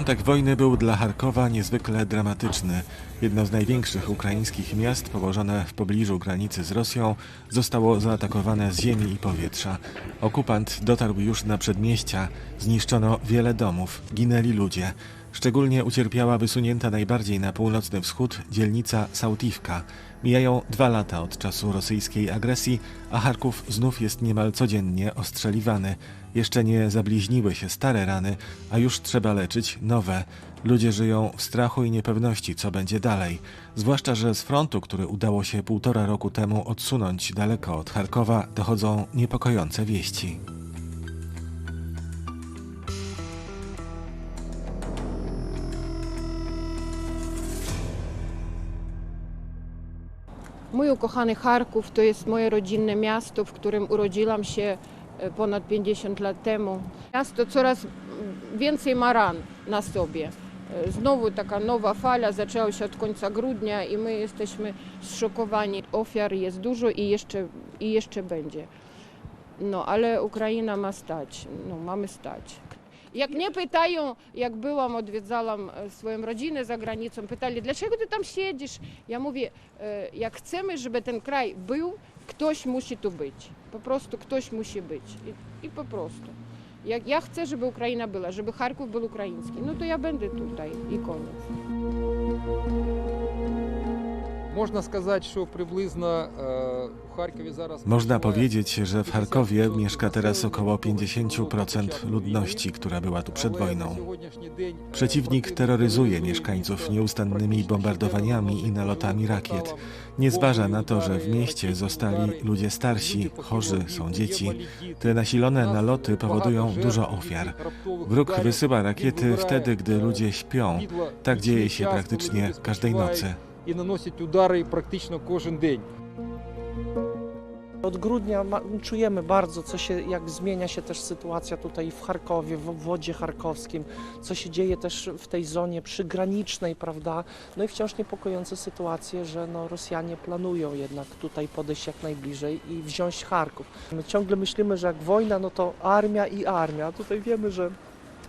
Początek wojny był dla Charkowa niezwykle dramatyczny. Jedno z największych ukraińskich miast, położone w pobliżu granicy z Rosją, zostało zaatakowane z ziemi i powietrza. Okupant dotarł już na przedmieścia, zniszczono wiele domów, ginęli ludzie. Szczególnie ucierpiała wysunięta najbardziej na północny wschód dzielnica Sautivka. Mijają dwa lata od czasu rosyjskiej agresji, a Charków znów jest niemal codziennie ostrzeliwany. Jeszcze nie zabliźniły się stare rany, a już trzeba leczyć nowe. Ludzie żyją w strachu i niepewności, co będzie dalej. Zwłaszcza, że z frontu, który udało się półtora roku temu odsunąć daleko od Charkowa, dochodzą niepokojące wieści. Mój ukochany Charków to jest moje rodzinne miasto, w którym urodziłam się e, ponad 50 lat temu. Miasto coraz więcej ma ran na sobie. E, Znowu taka nowa fala zaczęła się od końca grudnia i my jesteśmy zszokowani. Ofiar jest dużo i jeszcze, i jeszcze będzie. No ale Ukraina ma stać, no mamy stać. Jak mnie pytają, jak byłam, odwiedzałam e, swoją rodzinę za granicą, pytali, dlaczego ty tam siedzisz? Ja mówię, e, jak chcemy, żeby ten kraj był, ktoś musi tu być. Po prostu ktoś musi być. I, i po prostu. Jak ja chcę, żeby Ukraina była, żeby Charków był ukraiński, no to ja będę można powiedzieć, że w Charkowie mieszka teraz około 50% ludności, która była tu przed wojną. Przeciwnik terroryzuje mieszkańców nieustannymi bombardowaniami i nalotami rakiet. Nie zważa na to, że w mieście zostali ludzie starsi, chorzy, są dzieci. Te nasilone naloty powodują dużo ofiar. Wróg wysyła rakiety wtedy, gdy ludzie śpią. Tak dzieje się praktycznie każdej nocy І наносять удари практично кожен день. Od grudnia ma, czujemy bardzo, co się, jak zmienia się też sytuacja tutaj w Charkowie, w obwodzie charkowskim, co się dzieje też w tej zonie przygranicznej, prawda? No i wciąż niepokojące sytuacje, że no, Rosjanie planują jednak tutaj podejść jak najbliżej i wziąć Charków. My ciągle myślimy, że jak wojna, no to armia i armia, a tutaj wiemy, że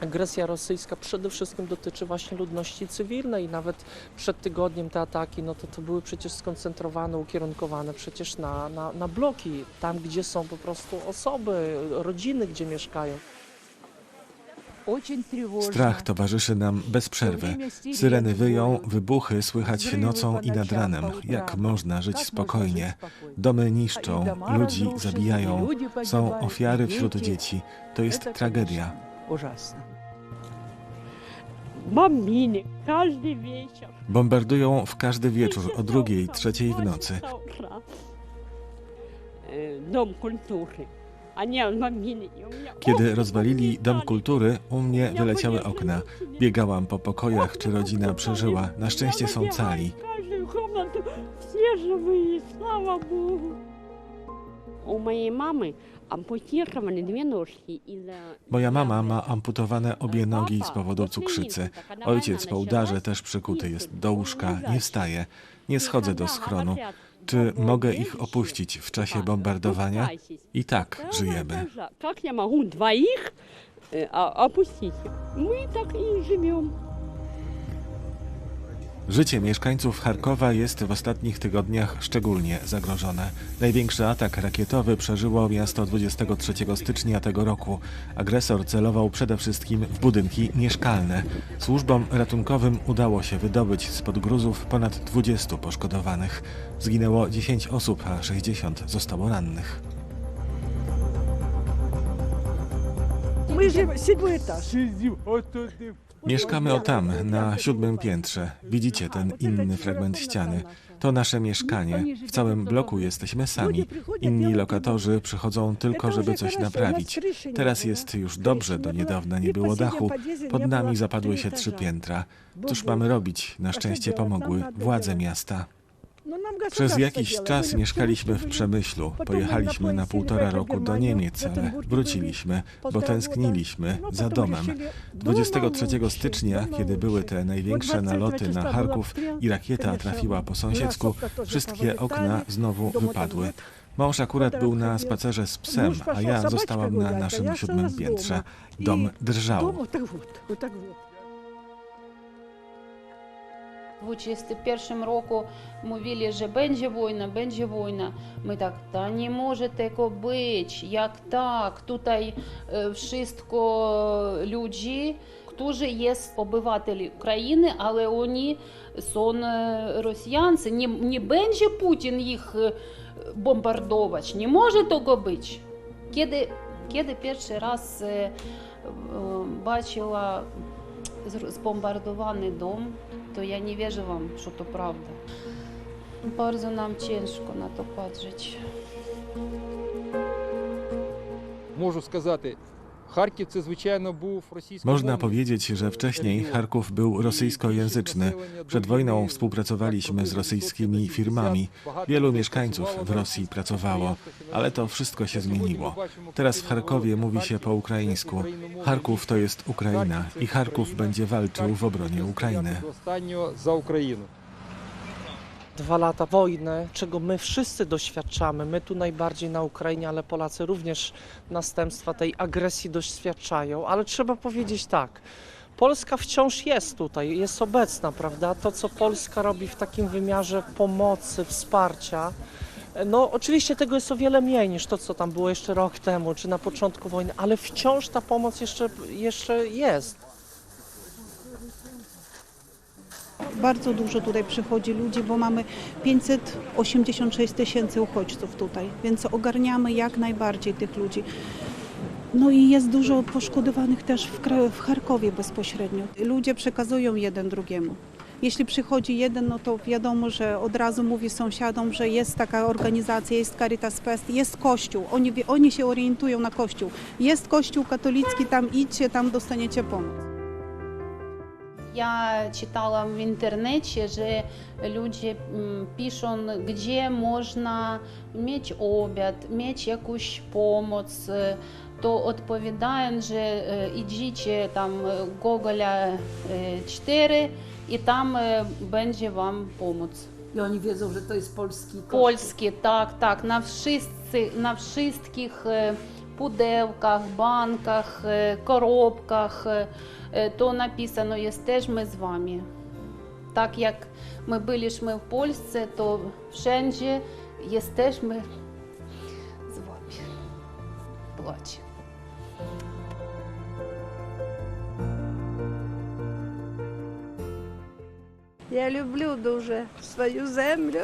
agresja rosyjska przede wszystkim dotyczy właśnie ludności cywilnej. Nawet przed tygodniem te ataki, no to, to były przecież skoncentrowane, ukierunkowane przecież na, na, na bloki, tam gdzie są po prostu osoby, rodziny, gdzie mieszkają. Strach towarzyszy nam bez przerwy. Syreny wyją, wybuchy słychać nocą i nad ranem. Jak można żyć spokojnie? Domy niszczą, ludzi zabijają, są ofiary wśród dzieci. To jest tragedia Ужасно. Бомбили каждый вечер. Bombardują w każdy wieczór o drugiej, trzeciej w nocy. Э, Дом культуры. Они бомбили. и у меня- Kiedy rozwalili dom kultury, u mnie wyleciały okna. Biegałam po pokojach, czy rodzina przeżyła. Na szczęście są cali. Каждую комнату все живые, слава Богу. Moja mama ma amputowane obie nogi z powodu cukrzycy. Ojciec po udarze też przykuty jest do łóżka, nie wstaje, nie schodzę do schronu. Czy mogę ich opuścić w czasie bombardowania? I tak żyjemy. Jak ja mogę dwa ich opuścić? My tak i żyjemy. Życie mieszkańców Charkowa jest w ostatnich tygodniach szczególnie zagrożone. Największy atak rakietowy przeżyło miasto 23 stycznia tego roku. Agresor celował przede wszystkim w budynki mieszkalne. Służbom ratunkowym udało się wydobyć spod gruzów ponad 20 poszkodowanych. Zginęło 10 osób, a 60 zostało rannych. My żyjemy siódmy etaż. Mieszkamy o tam, na siódmym piętrze. Widzicie ten inny fragment ściany. To nasze mieszkanie. W całym bloku jesteśmy sami. Inni lokatorzy przychodzą tylko, żeby coś naprawić. Teraz jest już dobrze, do niedawna nie było dachu. Pod nami zapadły się trzy piętra. Cóż mamy robić? Na szczęście pomogły władze miasta. Przez jakiś czas mieszkaliśmy w Przemyślu. Pojechaliśmy na półtora roku do Niemiec, ale wróciliśmy, bo tęskniliśmy za domem. 23 stycznia, kiedy były te największe naloty na Charków i rakieta trafiła po sąsiedzku, wszystkie okna znowu wypadły. Mąż akurat był na spacerze z psem, a ja zostałam na naszym siódmym piętrze. Dom drżał. В 21 року. Мовілі же бенджі война, бенджі война. Ми так, та не можете кобич, як так, тутай е, вшистко люджі, хто ж є обивателі України, але вони сон е, росіянці, не, не бенджі Путін їх е, бомбардовач, не може того бич. Кеди, кеди перший раз бачила збомбардований дом, то я не вірю вам, що то правда. Bardzo нам ciężko на то patrzeć. Можу сказати, Харків це звичайно був російський. Można powiedzieć, że wcześniej Charków był rosyjskojęzyczny. Przed wojną współpracowaliśmy z rosyjskimi firmami. Wielu mieszkańców w Rosji pracowało, ale to wszystko się zmieniło. Teraz w Charkowie mówi się po ukraińsku. Charków to jest Ukraina i Charków będzie walczył w obronie Ukrainy. До останнього за Україну. Dwa lata wojny, czego my wszyscy doświadczamy, my tu najbardziej na Ukrainie, ale Polacy również następstwa tej agresji doświadczają. Ale trzeba powiedzieć tak, Polska wciąż jest tutaj, jest obecna, prawda? To, co Polska robi w takim wymiarze pomocy, wsparcia, no oczywiście tego jest o wiele mniej niż to, co tam było jeszcze rok temu, czy na początku wojny, ale wciąż ta pomoc jeszcze, jeszcze jest. Bardzo dużo tutaj przychodzi ludzi, bo mamy 586 tysięcy uchodźców tutaj, więc ogarniamy jak najbardziej tych ludzi. No i jest dużo poszkodowanych też w, w Charkowie bezpośrednio. Ludzie przekazują jeden drugiemu. Jeśli przychodzi jeden, no to wiadomo, że od razu mówi sąsiadom, że jest taka organizacja, jest Caritas Fest, jest kościół. Oni, oni się orientują na kościół. Jest kościół katolicki, tam idźcie, tam dostaniecie pomoc. я читала в інтернеті, що люди пишуть, где можна меч обід, мати якусь допомогу, е, то відповідає що йдіть е, е, там Гоголя 4 і там буде вам помощь. I oni wiedzą, że to jest polski koszt. Polski, tak, tak. Na wszystkich, na пуделках, банках, е, коробках, е, е, то написано є теж ми з вами. Так як ми були ж ми в Польщі, то вшенже є теж ми з вами. Плачемо. Я люблю дуже свою землю.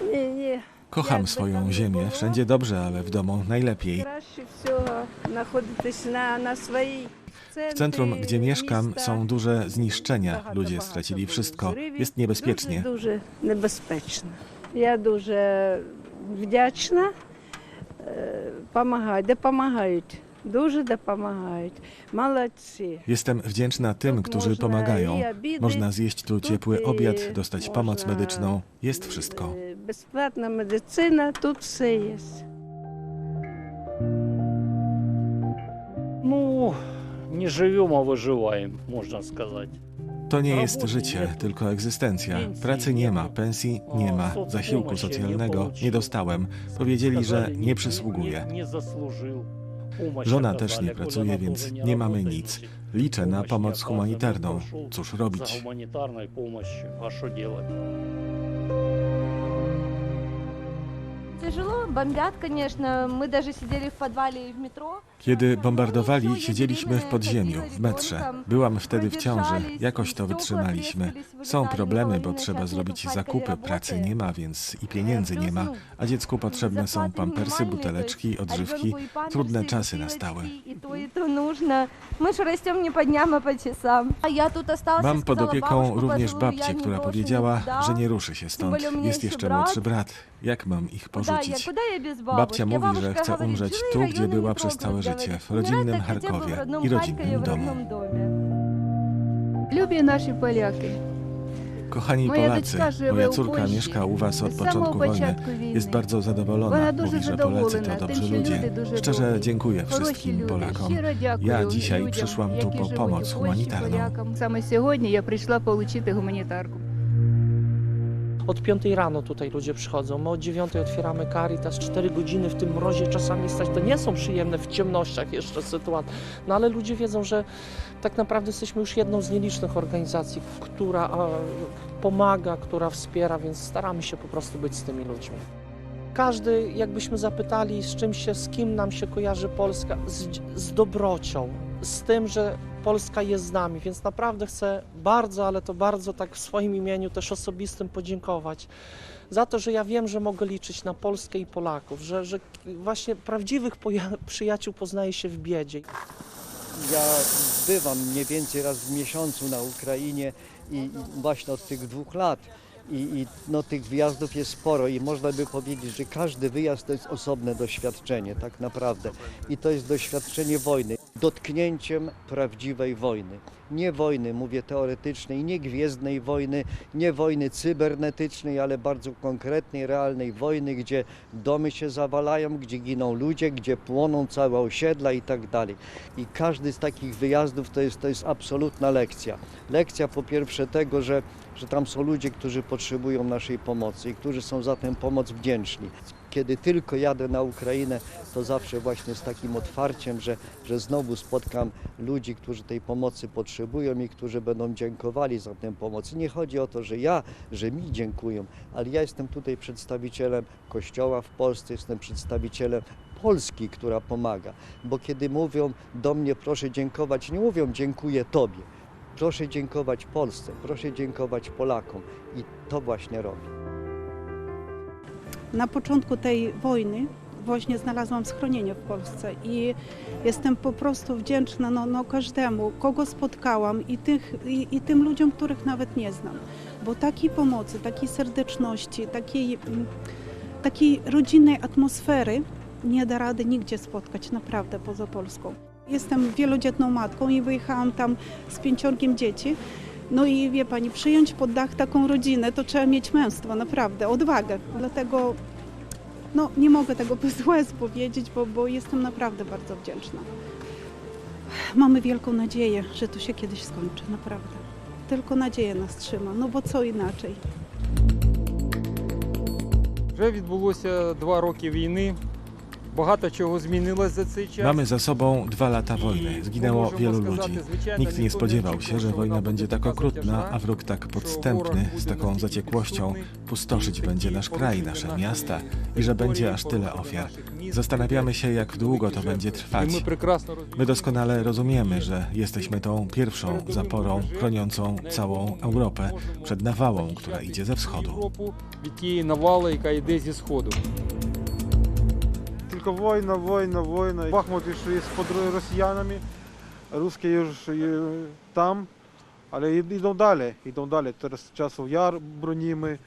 Ні, ні. Kocham swoją ziemię, wszędzie dobrze, ale w domu najlepiej. Краще всього знаходитись на, на своїй. W centrum, gdzie mieszkam, są duże zniszczenia. Ludzie stracili wszystko. Jest niebezpiecznie. Дуже, дуже небезпечно. Я дуже вдячна. Е, Помагають, допомагають. Дуже допомагають. Молодці. Jestem wdzięczna tym, którzy pomagają. Można zjeść tu ciepły obiad, dostać pomoc medyczną. Jest wszystko. Е, Безплатна медицина, тут все є. Ну, не живем, а выживаем, можно сказать. To nie jest życie, tylko egzystencja. Pracy nie ma, pensji nie ma, zasiłku socjalnego nie dostałem. Powiedzieli, że nie przysługuje. Nie, nie zasłużył. Żona też nie pracuje, więc nie mamy nic. Liczę na pomoc humanitarną. Cóż robić? Kiedy bombardowali, siedzieliśmy w podziemiu, w metrze. Byłam wtedy w ciąży, jakoś to wytrzymaliśmy. Są problemy, bo trzeba zrobić zakupy, pracy nie ma, więc i pieniędzy nie ma, a dziecku potrzebne są pampersy, buteleczki, odżywki. Trudne czasy nastały. Mam pod opieką również babcię, która powiedziała, że nie ruszy się stąd. Jest jeszcze młodszy brat. Jak mam ich porzucić? Куда я без бабушки? Babcia mówi, Бабушка że chce говорит, umrzeć «Живи tu, gdzie районом była не przez całe трогать», życie, говорит. w rodzinnym «Умирать так хотя бы в Charkowie родном i Харькове, rodzinnym в domu. родном доме. Lubię nasze Polaки. Kochani Moja Polacy, dочка живе moja u córka Polski. mieszka u was od Z samego początku wojny. początku wojny. Jest bardzo zadowolona. Wona дуже Mówi, że Polacy задоволена, to тим, dobrzy що ludzie. люди дуже Szczerze добрі. dziękuję Хороші wszystkim люди. Polakom. Щиро дякую Ja dzisiaj людям, przyszłam tu які po живуть pomoc у Польщі, humanitarną. полякам. Саме сьогодні я прийшла отримати гуманітарку. Od 5 rano tutaj ludzie przychodzą. My o 9 otwieramy Caritas, 4 godziny w tym mrozie czasami stać. To nie są przyjemne w ciemnościach jeszcze sytuacje. No ale ludzie wiedzą, że tak naprawdę jesteśmy już jedną z nielicznych organizacji, która pomaga, która wspiera, więc staramy się po prostu być z tymi ludźmi. Każdy, jakbyśmy zapytali, z czym się, z kim nam się kojarzy Polska, z, z dobrocią, z tym, że Polska jest z nami, więc naprawdę chcę bardzo, ale to bardzo tak w swoim imieniu też osobistym podziękować za to, że ja wiem, że mogę liczyć na Polskę i Polaków, że, że właśnie prawdziwych przyjaciół poznaje się w biedzie. Ja bywam mniej więcej raz w miesiącu na Ukrainie i i właśnie od tych dwóch lat. I, I no, tych wyjazdów jest sporo i można by powiedzieć, że każdy wyjazd to jest osobne doświadczenie tak naprawdę. I to jest doświadczenie wojny, dotknięciem prawdziwej wojny. Nie wojny, mówię teoretycznej, nie gwiezdnej wojny, nie wojny cybernetycznej, ale bardzo konkretnej, realnej wojny, gdzie domy się zawalają, gdzie giną ludzie, gdzie płoną całe osiedla i tak dalej. I każdy z takich wyjazdów to jest, to jest absolutna lekcja. Lekcja po pierwsze tego, że, że tam są ludzie, którzy potrzebują naszej pomocy i którzy są za tę pomoc wdzięczni. Kiedy tylko jadę na Ukrainę, to zawsze właśnie z takim otwarciem, że, że znowu spotkam ludzi, którzy tej pomocy potrzebują i którzy będą dziękowali za tę pomoc. Nie chodzi o to, że ja, że mi dziękują, ale ja jestem tutaj przedstawicielem Kościoła w Polsce, jestem przedstawicielem Polski, która pomaga. Bo kiedy mówią do mnie proszę dziękować, nie mówią dziękuję Tobie. Proszę dziękować Polsce, proszę dziękować Polakom i to właśnie robię. Na początku tej wojny właśnie znalazłam schronienie w Polsce i jestem po prostu wdzięczna no, no każdemu, kogo spotkałam i, tych, i, i tym ludziom, których nawet nie znam. Bo takiej pomocy, takiej serdeczności, takiej, mm, takiej rodzinnej atmosfery nie da rady nigdzie spotkać, naprawdę poza Polską. Jestem wielodzietną matką i wyjechałam tam z pięciorgiem dzieci. No i wie pani, przyjąć pod dach taką rodzinę to trzeba mieć męstwo, naprawdę, odwagę. Dlatego no, nie mogę tego bez łez powiedzieć, bo, bo jestem naprawdę bardzo wdzięczna. Mamy wielką nadzieję, że to się kiedyś skończy, naprawdę. Tylko nadzieja nas trzyma, no bo co inaczej. Вже відбулося два роки війни. Mamy za sobą dwa lata wojny. Zginęło wielu ludzi. Nikt nie spodziewał się, że wojna będzie tak okrutna, a wróg tak podstępny, z taką zaciekłością pustoszyć będzie nasz kraj, nasze miasta i że będzie aż tyle ofiar. Zastanawiamy się, jak długo to będzie trwać. My doskonale rozumiemy, że jesteśmy tą pierwszą zaporą chroniącą całą Europę przed nawałą, która idzie ze wschodu. Тільки війна, війна, війна. Бахмут йшли з росіянами, русські там, але йдемо далі, йдемо далі. Через часов яр броніми.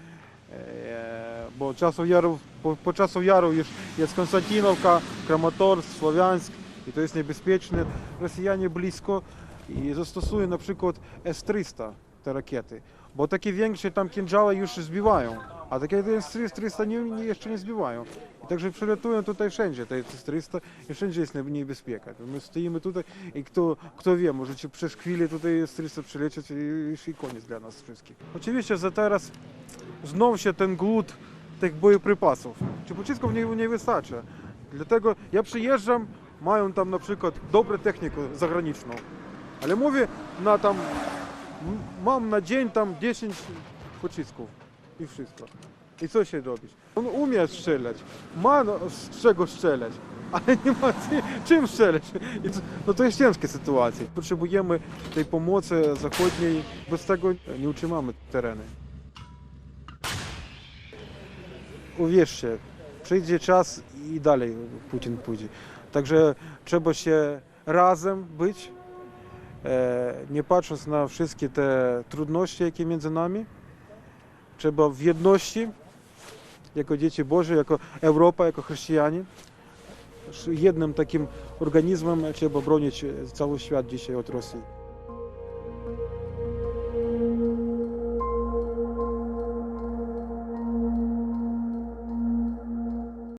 Е, бо часов яру, по, по часу яру є з Константиновка, Краматорськ, Слов'янськ, і то є небезпечне. Росіяни близько і застосує, наприклад, С-300 та ракети. Бо такі більші там кінжали їх збивають. A takie jeden z 300 nie, nie, jeszcze nie zbiwają. I także przyletują tutaj wszędzie, te 300 i wszędzie jest niebezpieka. My stoimy tutaj i kto, kto wie, może przez chwilę tutaj z 300 przylecieć i, i koniec dla nas wszystkich. Oczywiście, że teraz znowu się ten głód tych bojoprzypasów. Czy pocisków nie, nie wystarczy. Dlatego ja przyjeżdżam, mają tam na przykład dobrą technikę zagraniczną, ale mówię na tam, mam na dzień tam 10 pocisków i wszystko. I co się robić? On umie strzelać, ma no, z czego strzelać, ale nie ma czym strzelać. To, no to jest ciężka sytuacja. Potrzebujemy tej pomocy zachodniej, bez tego nie utrzymamy tereny. Uwierzcie, przyjdzie czas i dalej Putin pójdzie. Także trzeba się razem być, e, nie patrząc na wszystkie te trudności, jakie między nami. Trzeba w jedności, jako dzieci Boże, jako Europa, jako chrześcijanie, jednym takim organizmem trzeba bronić cały świat dzisiaj od Rosji.